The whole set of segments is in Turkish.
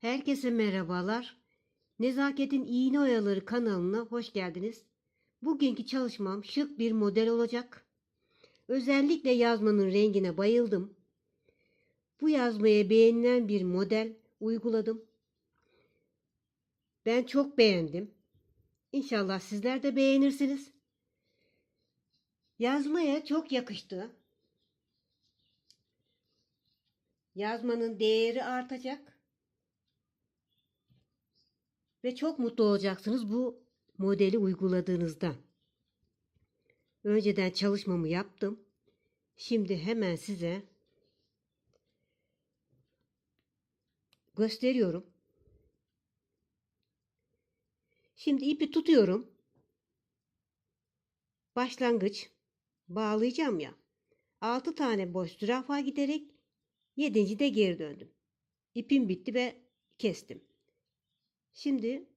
Herkese merhabalar. Nezaketin İğne Oyaları kanalına hoş geldiniz. Bugünkü çalışmam şık bir model olacak. Özellikle yazmanın rengine bayıldım. Bu yazmaya beğenilen bir model uyguladım. Ben çok beğendim. İnşallah sizler de beğenirsiniz. Yazmaya çok yakıştı. Yazmanın değeri artacak. Ve çok mutlu olacaksınız bu modeli uyguladığınızda. Önceden çalışmamı yaptım. Şimdi hemen size gösteriyorum. Şimdi ipi tutuyorum. Başlangıç bağlayacağım ya. 6 tane boş zürafa giderek 7. de geri döndüm. İpim bitti ve kestim. Şimdi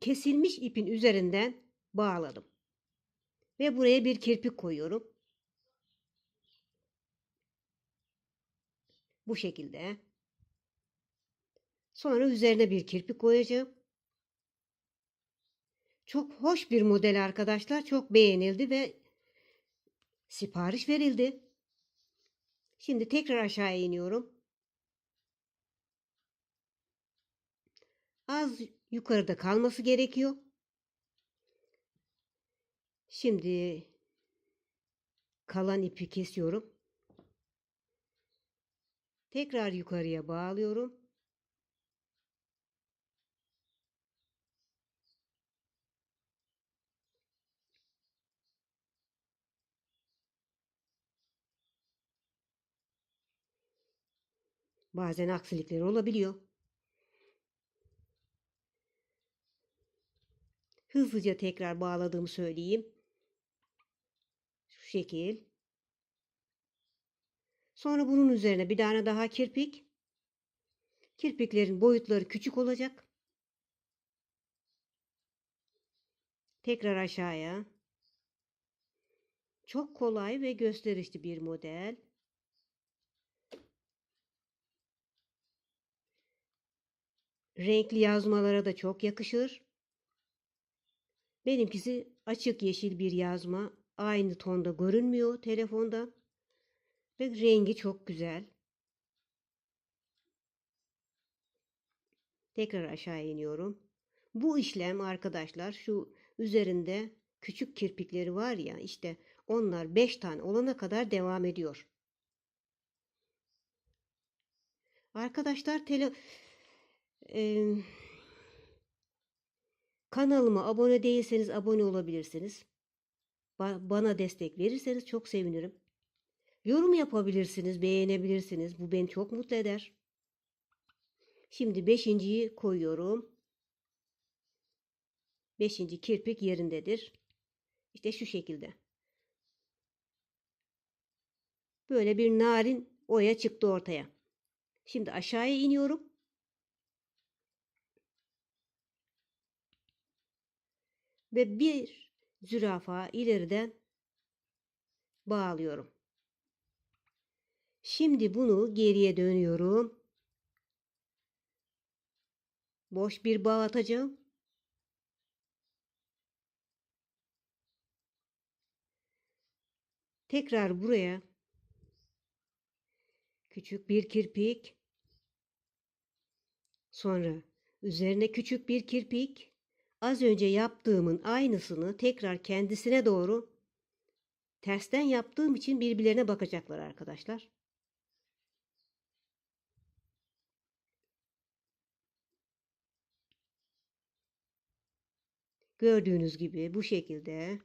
kesilmiş ipin üzerinden bağladım. Ve buraya bir kirpik koyuyorum. Bu şekilde. Sonra üzerine bir kirpik koyacağım. Çok hoş bir model arkadaşlar. Çok beğenildi ve sipariş verildi. Şimdi tekrar aşağıya iniyorum. Az yukarıda kalması gerekiyor. Şimdi kalan ipi kesiyorum. Tekrar yukarıya bağlıyorum. Bazen aksilikler olabiliyor. Hızlıca tekrar bağladığımı söyleyeyim. Şu şekil. Sonra bunun üzerine bir tane daha kirpik. Kirpiklerin boyutları küçük olacak. Tekrar aşağıya. Çok kolay ve gösterişli bir model. Renkli yazmalara da çok yakışır. Benimkisi açık yeşil bir yazma. Aynı tonda görünmüyor telefonda. Ve rengi çok güzel. Tekrar aşağı iniyorum. Bu işlem arkadaşlar şu üzerinde küçük kirpikleri var ya işte onlar 5 tane olana kadar devam ediyor. Arkadaşlar tele e, kanalıma abone değilseniz abone olabilirsiniz. Ba bana destek verirseniz çok sevinirim. Yorum yapabilirsiniz, beğenebilirsiniz. Bu beni çok mutlu eder. Şimdi beşinciyi koyuyorum. Beşinci kirpik yerindedir. İşte şu şekilde. Böyle bir narin oya çıktı ortaya. Şimdi aşağıya iniyorum. Ve bir zürafa ileriden bağlıyorum. Şimdi bunu geriye dönüyorum. Boş bir bağ atacağım. Tekrar buraya küçük bir kirpik. Sonra üzerine küçük bir kirpik. Az önce yaptığımın aynısını tekrar kendisine doğru tersten yaptığım için birbirlerine bakacaklar arkadaşlar. Gördüğünüz gibi bu şekilde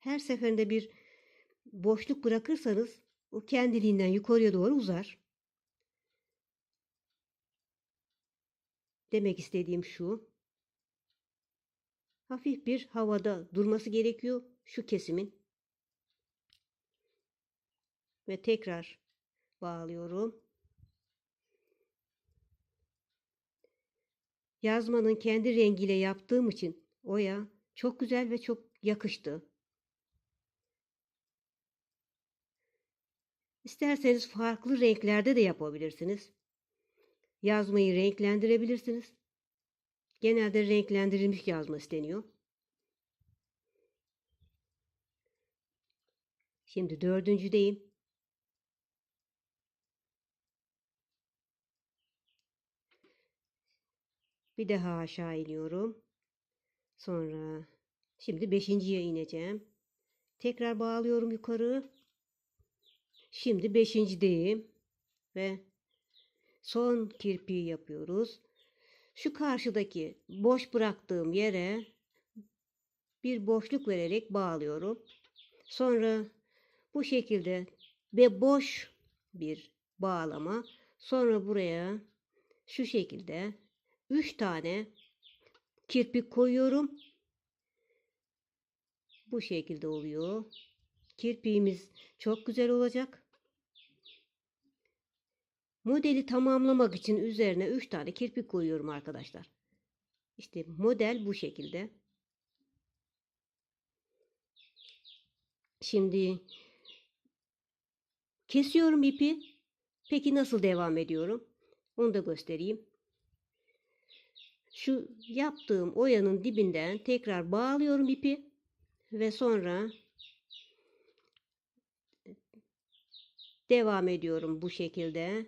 her seferinde bir boşluk bırakırsanız o kendiliğinden yukarıya doğru uzar. Demek istediğim şu. Hafif bir havada durması gerekiyor şu kesimin. Ve tekrar bağlıyorum. Yazmanın kendi rengiyle yaptığım için oya çok güzel ve çok yakıştı. İsterseniz farklı renklerde de yapabilirsiniz. Yazmayı renklendirebilirsiniz. Genelde renklendirilmiş yazma isteniyor. Şimdi dördüncüdeyim. Bir daha aşağı iniyorum. Sonra şimdi beşinciye ineceğim. Tekrar bağlıyorum yukarı. Şimdi beşincideyim. Ve son kirpiği yapıyoruz. Şu karşıdaki boş bıraktığım yere bir boşluk vererek bağlıyorum. Sonra bu şekilde ve boş bir bağlama. Sonra buraya şu şekilde 3 tane kirpik koyuyorum. Bu şekilde oluyor. Kirpiğimiz çok güzel olacak. Modeli tamamlamak için üzerine 3 tane kirpik koyuyorum arkadaşlar. İşte model bu şekilde. Şimdi kesiyorum ipi. Peki nasıl devam ediyorum? Onu da göstereyim. Şu yaptığım oyanın dibinden tekrar bağlıyorum ipi ve sonra devam ediyorum bu şekilde.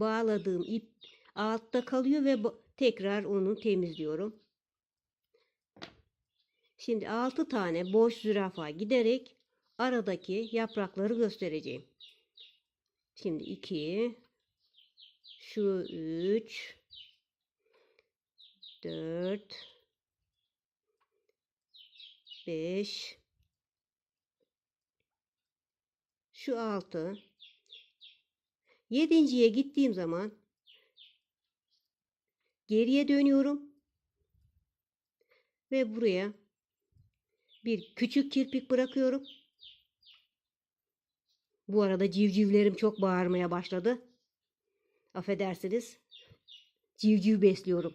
Bağladığım ip altta kalıyor ve tekrar onu temizliyorum. Şimdi 6 tane boş zürafa giderek aradaki yaprakları göstereceğim. Şimdi 2 şu 3 4 5 şu 6 Yedinciye gittiğim zaman geriye dönüyorum ve buraya bir küçük kirpik bırakıyorum. Bu arada civcivlerim çok bağırmaya başladı. Affedersiniz. Civciv besliyorum.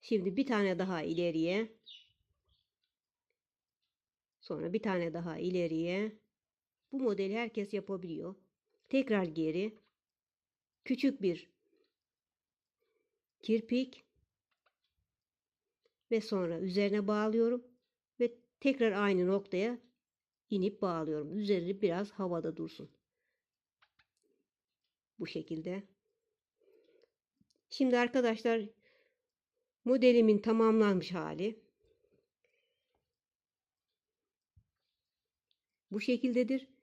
Şimdi bir tane daha ileriye. Sonra bir tane daha ileriye. Bu modeli herkes yapabiliyor. Tekrar geri. Küçük bir kirpik ve sonra üzerine bağlıyorum ve tekrar aynı noktaya inip bağlıyorum. Üzeri biraz havada dursun. Bu şekilde. Şimdi arkadaşlar modelimin tamamlanmış hali bu şekildedir.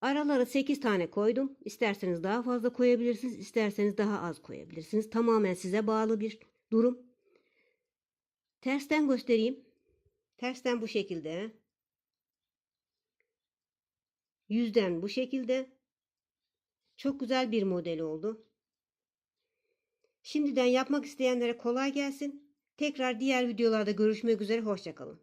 Aralara 8 tane koydum. İsterseniz daha fazla koyabilirsiniz, isterseniz daha az koyabilirsiniz. Tamamen size bağlı bir durum. Tersten göstereyim. Tersten bu şekilde. Yüzden bu şekilde. Çok güzel bir model oldu. Şimdiden yapmak isteyenlere kolay gelsin. Tekrar diğer videolarda görüşmek üzere. Hoşçakalın.